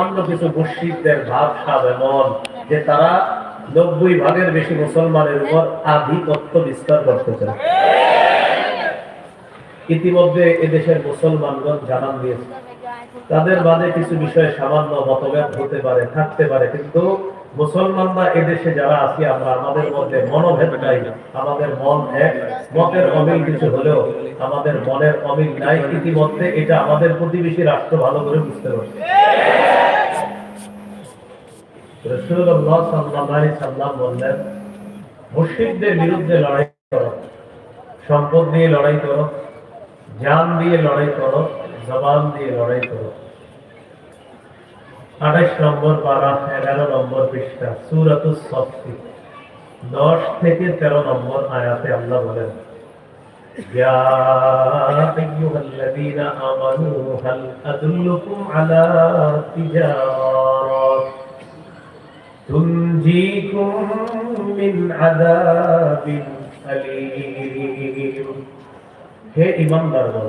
অন্য কিছু মুসিদদের ভাবসাব এমন যে তারা নব্বই ভাগের বেশি মুসলমানের উপর আধিপত্য বিস্তার করতে চায়। ইতিমধ্যে এদেশের মুসলমানগণ জানান দিয়েছে। তাদের বাদে কিছু বিষয়ে সামান্য মতভেদ হতে পারে, থাকতে পারে, কিন্তু মুসলমানরা এদেশে যারা আছি, আমরা আমাদের মধ্যে মনোভেদ নাই, আমাদের মন এক। মতের অমিল কিছু হলেও আমাদের মনের অমিল নাই। ইতিমধ্যে এটা আমাদের প্রতিবেশী রাষ্ট্র ভালো করে বুঝতে পারছে। সম্পদ দিয়ে লড়াই করো, জান দিয়ে লড়াই করো, জবান দিয়ে লড়াই করো। আঠাশ নম্বর পারা এগারো নম্বর পৃষ্ঠা সুরাতুস সফি দশ থেকে তেরো নম্বর আয়াতে আল্লাহ বলেন يا أيها الذين آمنوا هل أدلكم على تجارة تنجيكم من عذاب أليم হে ইমানদারগণ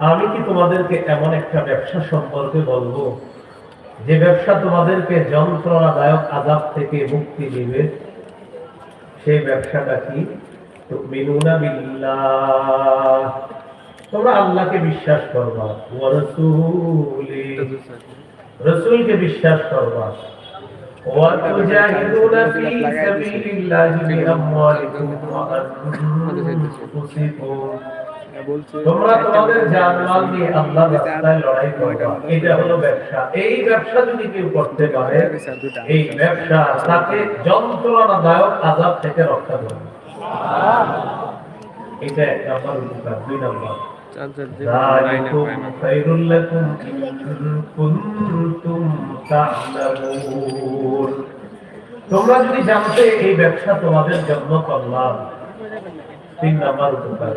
আমি কি তোমাদেরকে এমন একটা ব্যবসা সম্পর্কে বলবো যে ব্যবসা তোমাদেরকে যন্ত্রণাদায়ক আজাব থেকে মুক্তি দিবে, সেই ব্যবসাটা কি? তোমরা আল্লাহকে বিশ্বাস করবা। রাসূলকে বিশ্বাস করবা। ওয়া তুজাহিদুনা ফি সাবিলিল্লাহি বিআমওয়ালিকুম ওয়া আনফুসিকুম। তোমরা তোমাদের জানমাল আল্লাহ রাস্তায় লড়াই এটা হলো ব্যবসা। এই ব্যবসা যদি কেউ করতে পারে এই ব্যবসা তাকে যন্ত্রণাদায়ক আজাব থেকে রক্ষা করবে। এটা এক নম্বর দুই নম্বর। তোমরা যদি জানতে এই ব্যবসা তোমাদের জন্য করলাম তিন নাম্বার উপকার।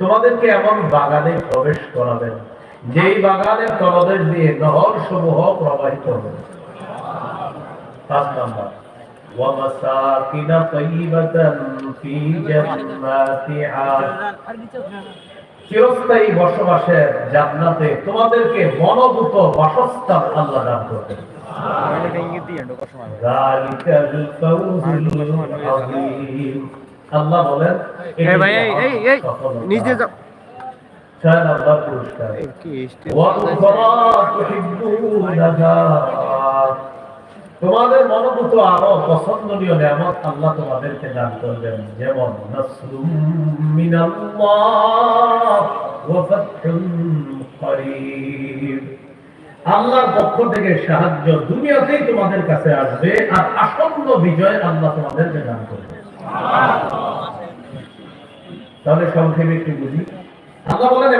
তোমাদেরকে এমন বাগানে প্রবেশ করাবেন যেই বাগানের তলদেশ দিয়ে নহর সমূহ প্রবাহিত হবে পাঁচ নম্বর ومساكن طيبة في جنات عاد চিরস্থায়ী বসবাসের জান্নাতে তোমাদেরকে মনোভূত বাসস্থান আল্লাহ দান করবেন। তোমাদের মনোভূত আরও পছন্দনীয় নিয়ামত আল্লাহ তোমাদেরকে দান করবেন যেমন মিনাল্লাহ الله وفتح قريب আল্লাহর পক্ষ থেকে সাহায্য দুনিয়াতেই তোমাদের কাছে আসবে আর আসন্ন বিজয় আল্লাহ তোমাদেরকে দান করবে। তাহলে সংক্ষেপে একটু বুঝি। আল্লাহ বলেন